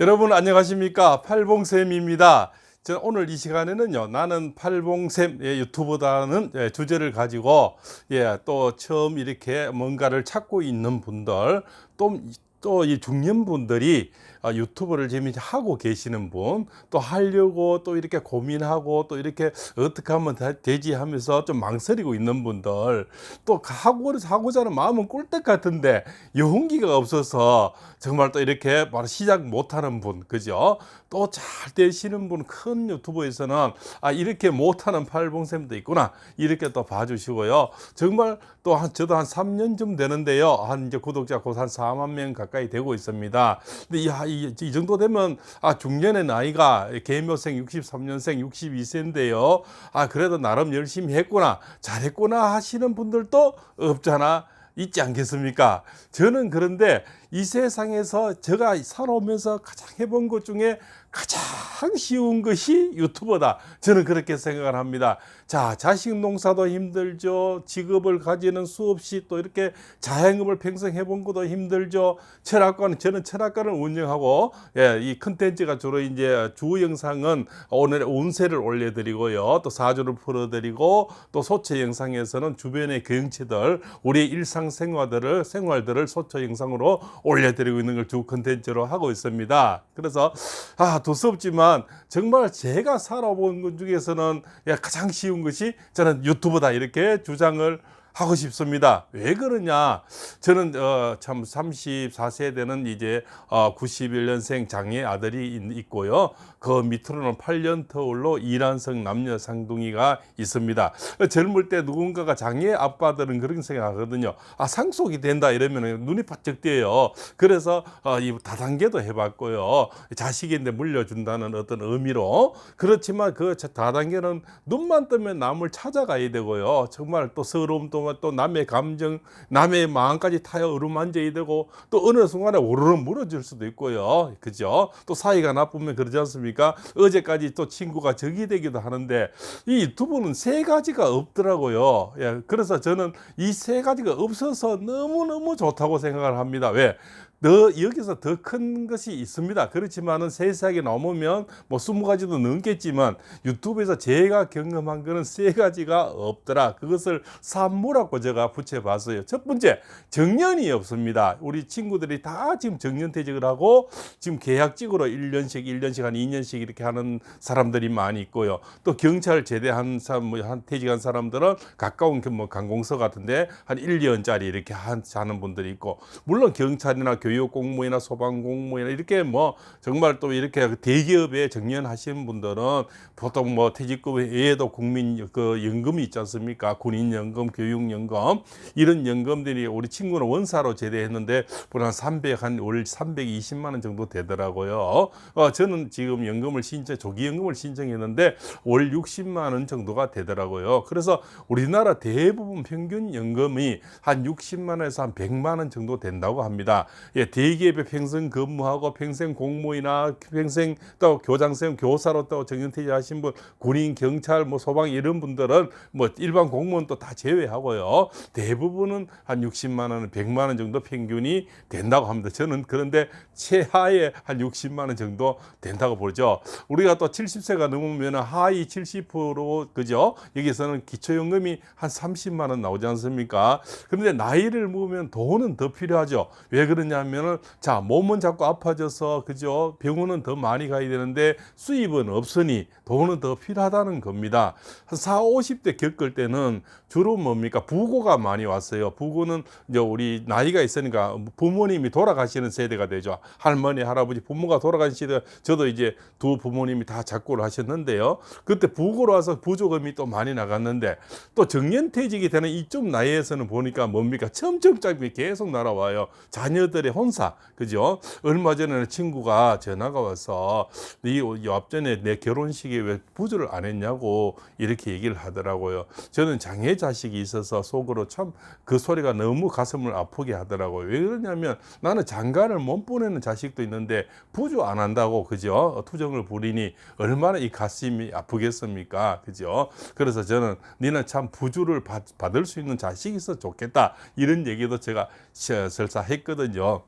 여러분 안녕하십니까 팔봉쌤입니다. 저는 오늘 이 시간에는요 나는 팔봉쌤 예, 유튜브다는 예, 주제를 가지고 예, 또 처음 이렇게 뭔가를 찾고 있는 분들 또 또 이 중년분들이 아, 유튜브를 재미있게 하고 계시는 분, 또 하려고 또 이렇게 고민하고 또 이렇게 어떻게 하면 다- 되지 하면서 좀 망설이고 있는 분들, 또 하고, 하고자 하는 마음은 꿀떡 같은데 용기가 없어서 정말 또 이렇게 바로 시작 못하는 분, 그죠? 또 잘 되시는 분, 큰 유튜브에서는 아, 이렇게 못하는 팔봉쌤도 있구나. 이렇게 또 봐주시고요. 정말 또 한, 저도 한 3년쯤 되는데요. 한 이제 구독자 곧한 4만 명 가까이 되고 있습니다. 근데 야, 이, 이 정도 되면 아, 중년의 나이가 개묘생 63년생 62세인데요. 아, 그래도 나름 열심히 했구나. 잘했구나 하시는 분들도 없잖아. 있지 않겠습니까? 저는 그런데 이 세상에서 제가 살아오면서 가장 해본 것 중에 가장 쉬운 것이 유튜버다. 저는 그렇게 생각을 합니다. 자, 자식 농사도 힘들죠. 직업을 가지는 수없이 또 이렇게 자영업을 평생 해본 것도 힘들죠. 철학과는 저는 철학과를 운영하고 예, 이 컨텐츠가 주로 이제 주 영상은 오늘의 운세를 올려드리고요. 또 사주를 풀어드리고 또 소체 영상에서는 주변의 경치들 우리의 일상 생활들을 생활들을 소체 영상으로 올려드리고 있는 걸 주 컨텐츠로 하고 있습니다. 그래서 아 두섭지만 정말 제가 살아본 것 중에서는 야, 가장 쉬운 것이 저는 유튜브다 이렇게 주장을 하고 싶습니다. 왜 그러냐? 저는 어, 참 34세 되는 이제 어, 91년생 장애 아들이 있- 있고요. 그 밑으로는 8년 터울로 이란성 남녀 상둥이가 있습니다. 젊을 때 누군가가 장애 아빠들은 그런 생각하거든요. 아 상속이 된다 이러면 눈이 바짝 띄어요. 그래서 어, 이 다단계도 해봤고요. 자식인데 물려준다는 어떤 의미로 그렇지만 그 다단계는 눈만 뜨면 남을 찾아가야 되고요. 정말 또 서러움도 또 남의 감정, 남의 마음까지 타여 어루만져야 되고 또 어느 순간에 오르르 무너질 수도 있고요. 그죠? 또 사이가 나쁘면 그러지 않습니까? 어제까지 또 친구가 적이 되기도 하는데 이 유튜브는 세 가지가 없더라고요. 예, 그래서 저는 이 세 가지가 없어서 너무너무 좋다고 생각을 합니다. 왜? 더 여기서 더 큰 것이 있습니다. 그렇지만은 세세하게 넘으면 뭐 스무 가지도 넘겠지만 유튜브에서 제가 경험한 거는 세 가지가 없더라. 그것을 산무라고 제가 붙여봤어요. 첫 번째 정년이 없습니다. 우리 친구들이 다 지금 정년퇴직을 하고 지금 계약직으로 1년씩 1년씩 한 2년씩 이렇게 하는 사람들이 많이 있고요. 또 경찰 제대한 사람 뭐한 퇴직한 사람들은 가까운 그뭐 관공서 같은데 한 1년짜리 이렇게 한 하는 분들이 있고 물론 경찰이나 교육 공무원이나 소방 공무원이나 이렇게 뭐 정말 또 이렇게 대기업에 정년하시는 분들은 보통 뭐 퇴직금 외에도 국민 그 연금이 있지 않습니까? 군인 연금, 교육 연금 이런 연금들이 우리 친구는 원사로 제대했는데 보통 한300 한 월 320만 원 정도 되더라고요. 어 저는 지금 연금을 신청 조기 연금을 신청했는데 월 60만 원 정도가 되더라고요. 그래서 우리나라 대부분 평균 연금이 한 60만 원에서 한 100만 원 정도 된다고 합니다. 예, 대기업에 평생 근무하고 평생 공무원이나 평생 또 교장선 교사로 또 정년퇴직하신 분, 군인, 경찰, 뭐 소방 이런 분들은 뭐 일반 공무원도 다 제외하고요. 대부분은 한 60만 원, 100만 원 정도 평균이 된다고 합니다. 저는 그런데 최하에 한 60만 원 정도 된다고 보죠. 우리가 또 70세가 넘으면 하위 70% 그죠? 여기서는 기초연금이 한 30만 원 나오지 않습니까? 그런데 나이를 먹으면 돈은 더 필요하죠. 왜 그러냐 면은 자 몸은 자꾸 아파져서 그죠? 병원은 더 많이 가야 되는데 수입은 없으니 돈은 더 필요하다는 겁니다. 한 4, 50대 겪을 때는 주로 뭡니까? 부고가 많이 왔어요. 부고는 이제 우리 나이가 있으니까 부모님이 돌아가시는 세대가 되죠. 할머니, 할아버지, 부모가 돌아가신 시대 저도 이제 두 부모님이 다 작고를 하셨는데요. 그때 부고로 와서 부조금이 또 많이 나갔는데 또 정년퇴직이 되는 이쪽 나이에서는 보니까 뭡니까? 첨첨짝이 계속 날아와요. 자녀들의 혼사, 그죠? 얼마 전에 친구가 전화가 와서 네 앞전에 내 결혼식에 왜 부조를 안 했냐고 이렇게 얘기를 하더라고요. 저는 장애 자식이 있어서 속으로 참 그 소리가 너무 가슴을 아프게 하더라고요. 왜 그러냐면 나는 장가를 못 보내는 자식도 있는데 부조 안 한다고 그죠? 투정을 부리니 얼마나 이 가슴이 아프겠습니까? 그죠? 그래서 저는 니는 참 부주를 받, 받을 수 있는 자식이 있어 좋겠다. 이런 얘기도 제가 설사 했거든요.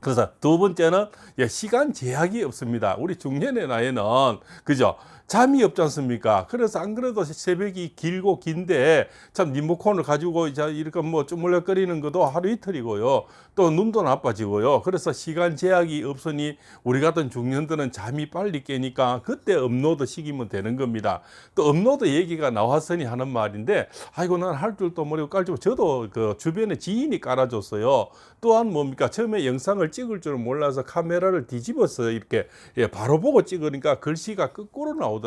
그래서 두 번째는 예, 시간 제약이 없습니다. 우리 중년의 나이는 그죠? 잠이 없지 않습니까? 그래서 안 그래도 새벽이 길고 긴데 참 리모컨을 가지고 이제 이렇게 뭐 쭈물럭거리는 것도 하루 이틀이고요. 또 눈도 나빠지고요. 그래서 시간 제약이 없으니 우리 같은 중년들은 잠이 빨리 깨니까 그때 업로드 시키면 되는 겁니다. 또 업로드 얘기가 나왔으니 하는 말인데 아이고 난 할 줄도 모르고 깔줄 저도 그 주변에 지인이 깔아줬어요. 또한 뭡니까 처음에 영상을 찍을 줄 몰라서 카메라를 뒤집어서 이렇게 예, 바로 보고 찍으니까 글씨가 거꾸로 나오더라고요.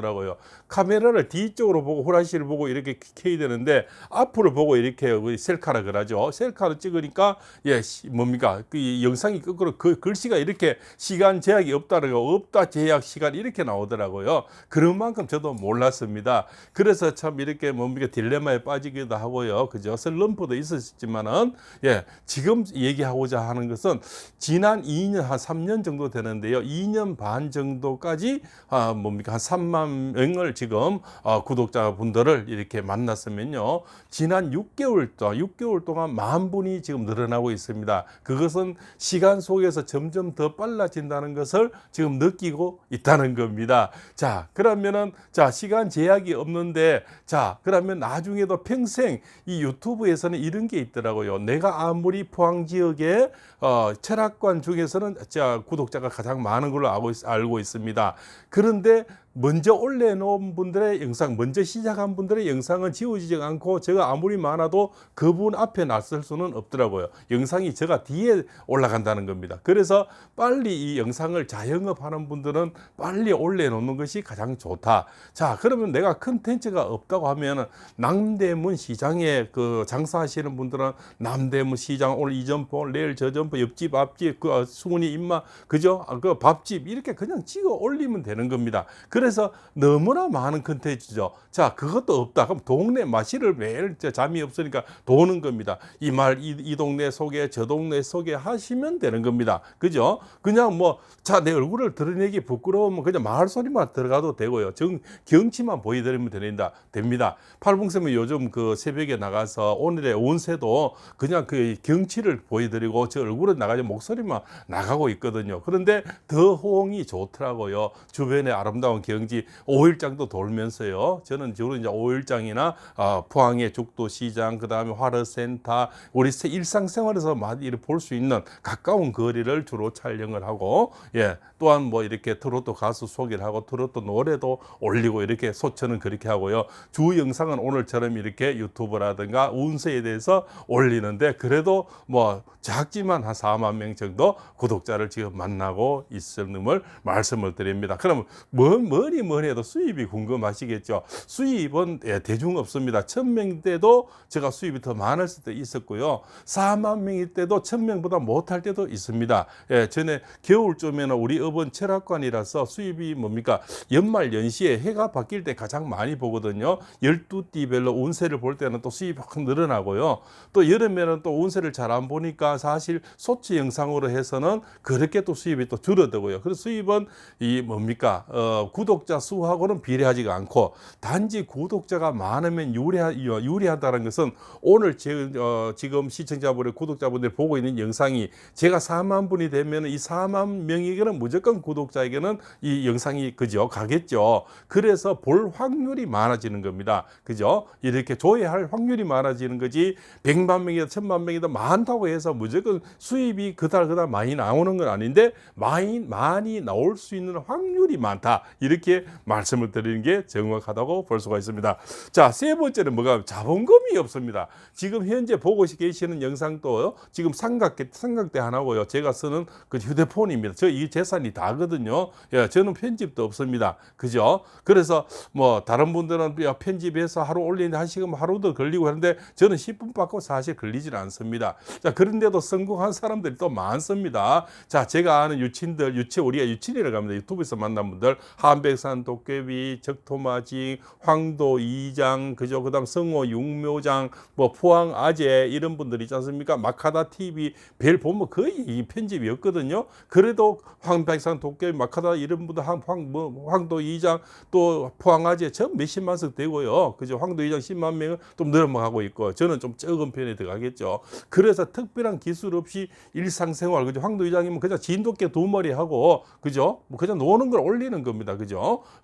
카메라를 뒤쪽으로 보고 후라시를 보고 이렇게 켜야 되는데 앞으로 보고 이렇게 우리 셀카라 그러죠. 셀카로 찍으니까 예 시- 뭡니까 그이 영상이 거꾸로 그 글씨가 이렇게 시간 제약이 없다는 거 없다 제약 시간 이렇게 나오더라고요. 그런 만큼 저도 몰랐습니다. 그래서 참 이렇게 뭡니까 딜레마에 빠지기도 하고요. 그죠? 슬럼프도 있었지만은 예 지금 얘기하고자 하는 것은 지난 2년 한 3년 정도 되는데요. 2년 반 정도까지 아 뭡니까 한 3만 명을 지금 어, 구독자분들을 이렇게 만났으면요. 지난 6개월 동안 6개월 동안 만 분이 지금 늘어나고 있습니다. 그것은 시간 속에서 점점 더 빨라진다는 것을 지금 느끼고 있다는 겁니다. 자, 그러면은 자, 시간 제약이 없는데 자, 그러면 나중에도 평생 이 유튜브에서는 이런 게 있더라고요. 내가 아무리 포항 지역의 어, 철학관 중에서는 자, 구독자가 가장 많은 걸로 알고, 있, 알고 있습니다. 그런데 먼저 올려놓은 분들의 영상, 먼저 시작한 분들의 영상은 지워지지 않고 제가 아무리 많아도 그분 앞에 낯설 수는 없더라고요. 영상이 제가 뒤에 올라간다는 겁니다. 그래서 빨리 이 영상을 자영업하는 분들은 빨리 올려놓는 것이 가장 좋다. 자, 그러면 내가 컨텐츠가 없다고 하면 남대문 시장에 그 장사하시는 분들은 남대문 시장 오늘 이 점포, 내일 저 점포, 옆집, 앞집, 그 수문이 입마, 그죠? 아, 그 밥집 이렇게 그냥 찍어 올리면 되는 겁니다. 그래 서 너무나 많은 컨텐츠죠. 자, 그것도 없다. 그럼 동네 마실을 매일 잠이 없으니까 도는 겁니다. 이 말, 이, 이 동네 소개, 저 동네 소개 하시면 되는 겁니다. 그죠? 그냥 뭐, 자, 내 얼굴을 드러내기 부끄러우면 그냥 말 소리만 들어가도 되고요. 정, 경치만 보여드리면 됩니다. 됩니다. 팔봉쌤은 요즘 그 새벽에 나가서 오늘의 운세도 그냥 그 경치를 보여드리고 저 얼굴은 나가지 목소리만 나가고 있거든요. 그런데 더 호응이 좋더라고요. 주변의 아름다운 경 지, 오일장도 돌면서요. 저는 주로 이제 오일장이나 아, 포항의 죽도시장, 그 다음에 화르센터, 우리 세- 일상생활에서 많이 볼 수 있는 가까운 거리를 주로 촬영을 하고, 예, 또한 뭐 이렇게 트로트 가수 소개를 하고 트로트 노래도 올리고 이렇게 소처는 그렇게 하고요. 주 영상은 오늘처럼 이렇게 유튜브라든가 운세에 대해서 올리는데 그래도 뭐 작지만 한 4만 명 정도 구독자를 지금 만나고 있음을 말씀을 드립니다. 그럼 뭐, 뭐니 뭐니 해도 수입이 궁금하시겠죠. 수입은 예, 대중 없습니다. 천명 때도 제가 수입이 더 많을 때도 있었고요. 4만 명일 때도 천명보다 못할 때도 있습니다. 예, 전에 겨울쯤에는 우리 업은 철학관이라서 수입이 뭡니까? 연말 연시에 해가 바뀔 때 가장 많이 보거든요. 12띠별로 운세를 볼 때는 또 수입이 확 늘어나고요. 또 여름에는 또 운세를 잘 안 보니까 사실 소치 영상으로 해서는 그렇게 또 수입이 또 줄어들고요. 그래서 수입은 이 뭡니까? 어, 구독 자 수하고는 비례하지가 않고 단지 구독자가 많으면 유리하, 유리하 다는 것은 오늘 제, 어, 지금 시청자분들, 구독자분들 보고 있는 영상이 제가 4만 분이 되면 이 4만 명에게는 무조건 구독자에게는 이 영상이 그죠 가겠죠. 그래서 볼 확률이 많아지는 겁니다. 그죠? 이렇게 조회할 확률이 많아지는 거지 100만 명이다 1000만 명이다 많다고 해서 무조건 수입이 그달 그달 많이 나오는 건 아닌데 많이 많이 나올 수 있는 확률이 많다. 이렇게 말씀을 드리는 게 정확하다고 볼 수가 있습니다. 자, 세 번째는 뭐가 자본금이 없습니다. 지금 현재 보고 계시는 영상도 지금 삼각대 삼각대 하나고요. 제가 쓰는 그 휴대폰입니다. 저 이 재산이 다거든요. 예, 저는 편집도 없습니다. 그죠? 그래서 뭐 다른 분들은 야, 편집해서 하루 올리는데 한 시간 하루도 걸리고 하는데 저는 10분 받고 사실 걸리질 않습니다. 자, 그런데도 성공한 사람들이 또 많습니다. 자, 제가 아는 유친들, 유치 우리가 유친이라고 합니다. 유튜브에서 만난 분들 한백 한백산 도깨비, 적토마징, 황도 이장, 그죠? 그다음 성호 육묘장, 뭐 포항 아재 이런 분들 있지 않습니까? 마카다 TV 별 보면 거의 이 편집이 없거든요. 그래도 황백산 도깨비, 마카다 이런 분들 황, 황, 뭐 황도 이장 또 포항 아재 전 몇십만석 되고요. 그죠? 황도 이장 10만 명은 좀 늘어가고 있고 저는 좀 적은 편에 들어가겠죠. 그래서 특별한 기술 없이 일상생활 그죠? 황도 이장이면 그냥 진돗개 두 마리 하고 그죠? 뭐 그냥 노는 걸 올리는 겁니다. 그죠?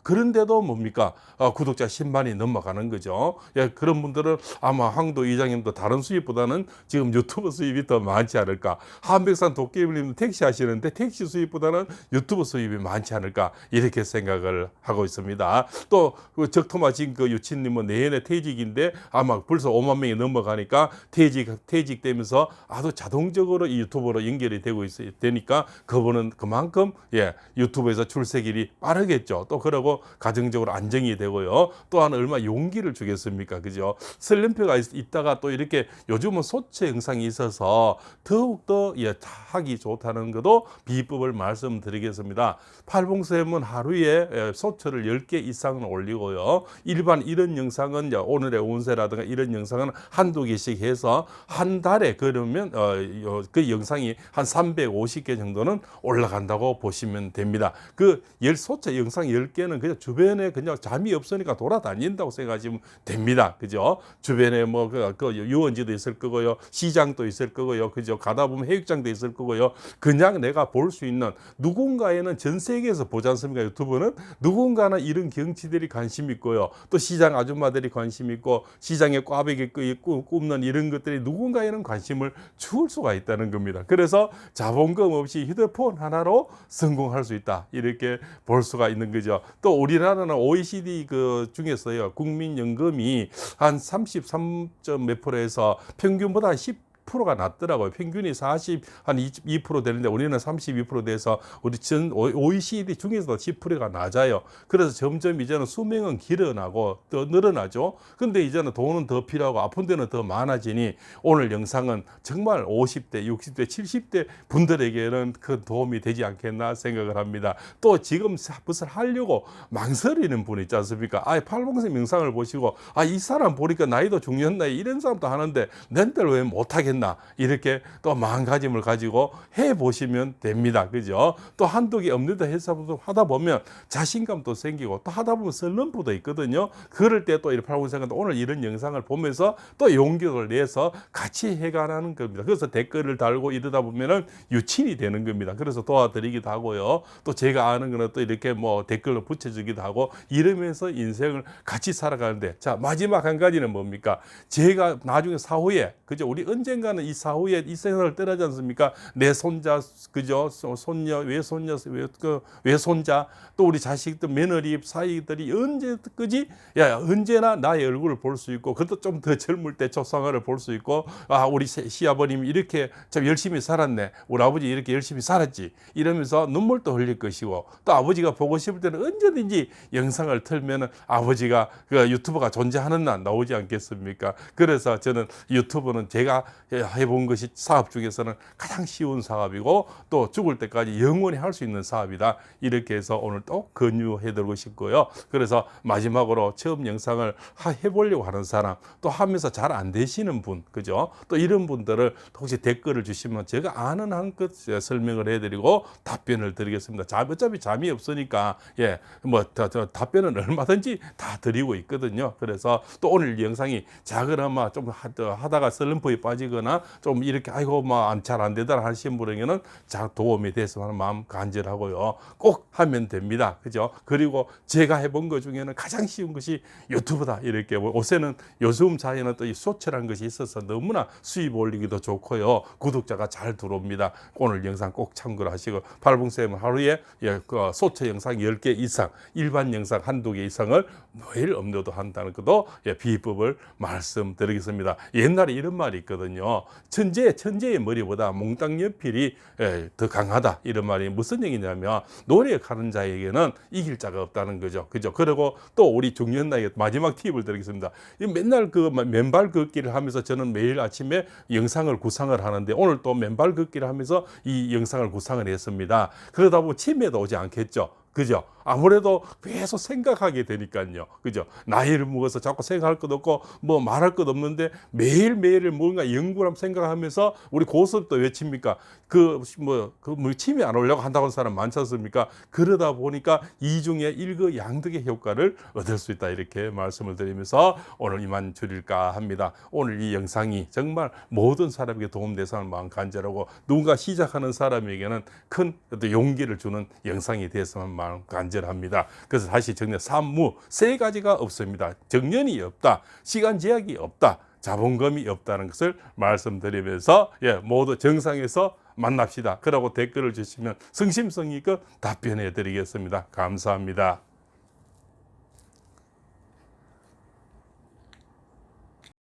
그런데도 뭡니까? 아, 구독자 10만이 넘어가는 거죠. 예, 그런 분들은 아마 황도 이장님도 다른 수입보다는 지금 유튜브 수입이 더 많지 않을까. 한백산 도깨비님도 택시 하시는데 택시 수입보다는 유튜브 수입이 많지 않을까. 이렇게 생각을 하고 있습니다. 또그 적토마 지금 그 유치님은 내년에 퇴직인데 아마 벌써 5만 명이 넘어가니까 퇴직, 퇴직되면서 아주 자동적으로 이 유튜브로 연결이 되고 있어야 되니까 그분은 그만큼 예, 유튜브에서 출세길이 빠르겠죠. 또 그러고 가정적으로 안정이 되고요. 또한 얼마 용기를 주겠습니까? 그죠? 슬럼프가 있, 있다가 또 이렇게 요즘은 소체 영상이 있어서 더욱더 예, 하기 좋다는 것도 비법을 말씀드리겠습니다. 팔봉쌤은 하루에 예, 소처를 10개 이상은 올리고요. 일반 이런 영상은 오늘의 운세라든가 이런 영상은 한두 개씩 해서 한 달에 그러면 어, 요- 그 영상이 한 350개 정도는 올라간다고 보시면 됩니다. 그열 소체 영상 10개는 그냥 주변에 그냥 잠이 없으니까 돌아다닌다고 생각하시면 됩니다. 그죠? 주변에 뭐 그, 그 유원지도 있을 거고요. 시장도 있을 거고요. 그죠? 가다 보면 해육장도 있을 거고요. 그냥 내가 볼 수 있는 누군가에는 전 세계에서 보지 않습니까? 유튜브는 누군가는 이런 경치들이 관심 있고요. 또 시장 아줌마들이 관심 있고 시장에 꽈배기 굽는 이런 것들이 누군가에는 관심을 줄 수가 있다는 겁니다. 그래서 자본금 없이 휴대폰 하나로 성공할 수 있다. 이렇게 볼 수가 있는 거죠. 또 우리나라는 OECD 그 중에서요. 국민연금이 한 33점 몇 프로에서 평균보다 한 10. 프로가 낮더라고요. 평균이 40, 한 2% 되는데 우리는 32% 돼서 우리 전 OECD 중에서도 10%가 낮아요. 그래서 점점 이제는 수명은 길어나고 더 늘어나죠. 근데 이제는 돈은 더 필요하고 아픈 데는 더 많아지니 오늘 영상은 정말 50대, 60대, 70대 분들에게는 큰 도움이 되지 않겠나 생각을 합니다. 또 지금 무엇을 하려고 망설이는 분 있지 않습니까? 아, 팔봉생 영상을 보시고 아, 이 사람 보니까 나이도 중년 나이 이런 사람도 하는데 낸들 왜 못하겠나 이렇게 또 마음가짐을 가지고 해 보시면 됩니다. 그죠? 또 한두 개 없는데 해서 하다 보면 자신감도 생기고 또 하다 보면 슬럼프도 있거든요. 그럴 때또 이렇게 팔봉생은 오늘 이런 영상을 보면서 또 용기를 내서 같이 해가는 겁니다. 그래서 댓글을 달고 이러다 보면은 유친이 되는 겁니다. 그래서 도와드리기도 하고요. 또 제가 아는 거는 또 이렇게 뭐 댓글로 붙여주기도 하고 이러면서 인생을 같이 살아가는데 자 마지막 한 가지는 뭡니까? 제가 나중에 사후에 그죠? 우리 언젠가 는 이 사후에 이 세상을 떠나지 않습니까? 내 손자 그죠? 소- 손녀 외손녀 외, 그 외손자 또 우리 자식들 며느리 사이들이 언제까지 야 언제나 나의 얼굴을 볼 수 있고 그것도 좀 더 젊을 때 조상을 볼수 있고 아 우리 세- 시아버님이 이렇게 참 열심히 살았네 우리 아버지 이렇게 열심히 살았지 이러면서 눈물도 흘릴 것이고 또 아버지가 보고 싶을 때는 언제든지 영상을 틀면은 아버지가 그 유튜브가 존재하는 날 나오지 않겠습니까 그래서 저는 유튜브는 제가 해본 것이 사업 중에서는 가장 쉬운 사업이고 또 죽을 때까지 영원히 할 수 있는 사업이다. 이렇게 해서 오늘 또 권유해드리고 싶고요. 그래서 마지막으로 처음 영상을 하- 해보려고 하는 사람 또 하면서 잘 안 되시는 분 그죠? 또 이런 분들을 혹시 댓글을 주시면 제가 아는 한껏 설명을 해드리고 답변을 드리겠습니다. 자, 어차피 잠이 없으니까 예뭐 답변은 얼마든지 다 드리고 있거든요. 그래서 또 오늘 이 영상이 작으나마 좀 하- 하다가 슬럼프에 빠지거나 좀 이렇게 아이고 뭐잘 안 되더라 하시는 분에게는 자 도움이 됐으면 하는 마음 간절하고요. 꼭 하면 됩니다. 그죠? 그리고 제가 해본 것 중에는 가장 쉬운 것이 유튜브다. 이렇게 뭐 요새는 요즘 사회는 또 이 소철한 것이 있어서 너무나 수입 올리기도 좋고요. 구독자가 잘 들어옵니다. 오늘 영상 꼭 참고를 하시고 팔봉쌤은 하루에 예, 그 소처 영상 10개 이상 일반 영상 한두 개 이상을 매일 업로드 한다는 것도 예, 비법을 말씀드리겠습니다. 옛날에 이런 말이 있거든요 천재 천재의 머리보다 몽땅 연필이 예, 더 강하다 이런 말이 무슨 얘기냐면 노력하는 자에게는 이길 자가 없다는 거죠. 그죠? 그리고 또 우리 중년 나이에 마지막 팁을 드리겠습니다. 이 맨날 그 맨발 걷기를 하면서 저는 매일 아침에 영상을 구상을 하는데 오늘 또 맨발 걷기를 하면서 이 영상을 구상을 했습니다. 그러다 보면 치매도 오지 않겠죠. 그죠? 아무래도 계속 생각하게 되니까요. 그죠? 나이를 먹어서 자꾸 생각할 것 없고 뭐 말할 것 없는데 매일매일 뭔가 연구를 생각하면서 우리 고수도 왜 칩니까? 그 뭐 그 뭐 침이 안 오려고 한다고 하는 사람 많지 않습니까? 그러다 보니까 이중에 일거양득의 효과를 얻을 수 있다 이렇게 말씀을 드리면서 오늘 이만 줄일까 합니다. 오늘 이 영상이 정말 모든 사람에게 도움되서 마음 간절하고 누군가 시작하는 사람에게는 큰 용기를 주는 영상이 되었으면 마음 간절 합니다. 그래서 다시 정리 산무 세 가지가 없습니다. 정년이 없다. 시간 제약이 없다. 자본금이 없다는 것을 말씀드리면서 예, 모두 정상에서 만납시다. 그러고 댓글을 주시면 성심성의 있게 답변해 드리겠습니다. 감사합니다.